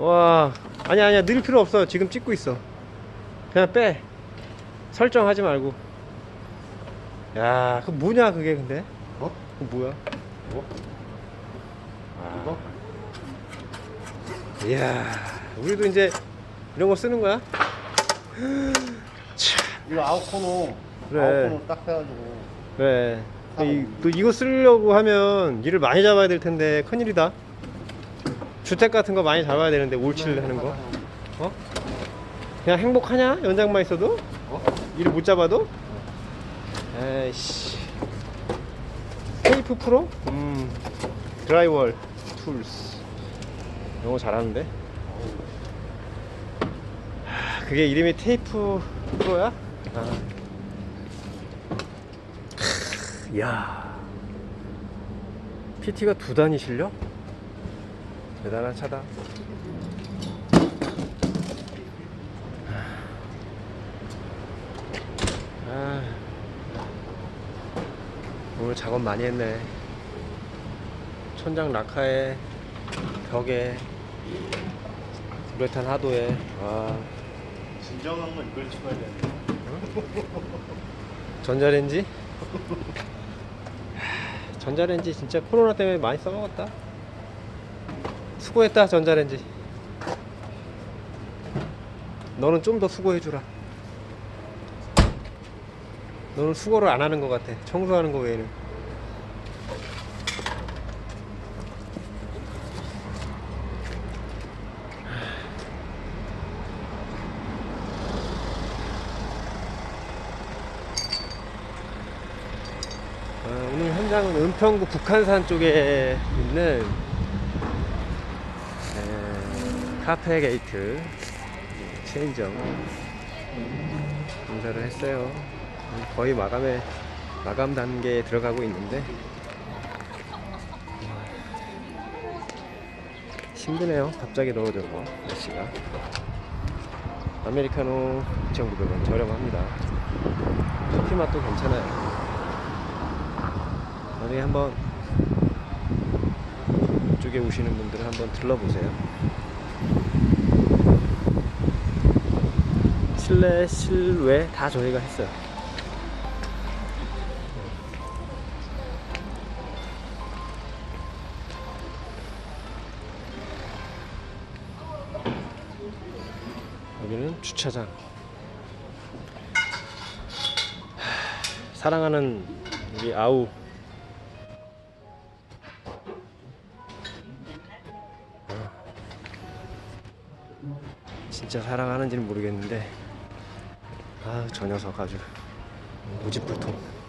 와 아니야 아니야. 늘 필요 없어. 지금 찍고 있어. 그냥 빼. 설정하지 말고. 야그 뭐냐 그게 근데? 어? 그 뭐야? 뭐? 아, 이거? 이야 우리도 이제 이런 거 쓰는 거야? 이거 아웃코너. 그래. 아웃코너 딱 해가지고. 그래. 또, 이, 또 이거 쓰려고 하면 일을 많이 잡아야 될 텐데 큰일이다 주택 같은 거 많이 잡아야 되는데 올칠 하는 거 어? 그냥 행복하냐 연장만 있어도 어? 일을 못 잡아도 에이씨 테이프 프로? 음 드라이월 툴스 영어 잘하는데 하, 그게 이름이 테이프 프로야? 아. 크, 야 PT가 두 단이 실려? 대단한 차다. 아, 오늘 작업 많이 했네. 천장 낙하에 벽에 우레탄 하도에. 와. 진정한 건 이걸 찍어야 되는데. 전자레인지? 하, 전자레인지 진짜 코로나 때문에 많이 써먹었다. 수고했다 전자레인지. 너는 좀 더 수고해주라. 너는 수고를 안 하는 것 같아. 청소하는 거 외에는. 어, 오늘 현장은 은평구 북한산 쪽에 있는 에, 카페 게이트 체인점 공사를 했어요. 거의 마감에 마감 단계에 들어가고 있는데 힘드네요. 갑자기 더워져서 날씨가 아메리카노 2,900원 저렴합니다. 커피 맛도 괜찮아요. 나중에 한번 이쪽에 오시는 분들은 한번 들러보세요. 실내, 실외 다 저희가 했어요. 여기는 주차장. 하, 사랑하는 우리 아우 진짜 사랑하는지는 모르겠는데 아 저 녀석 아주 무지불통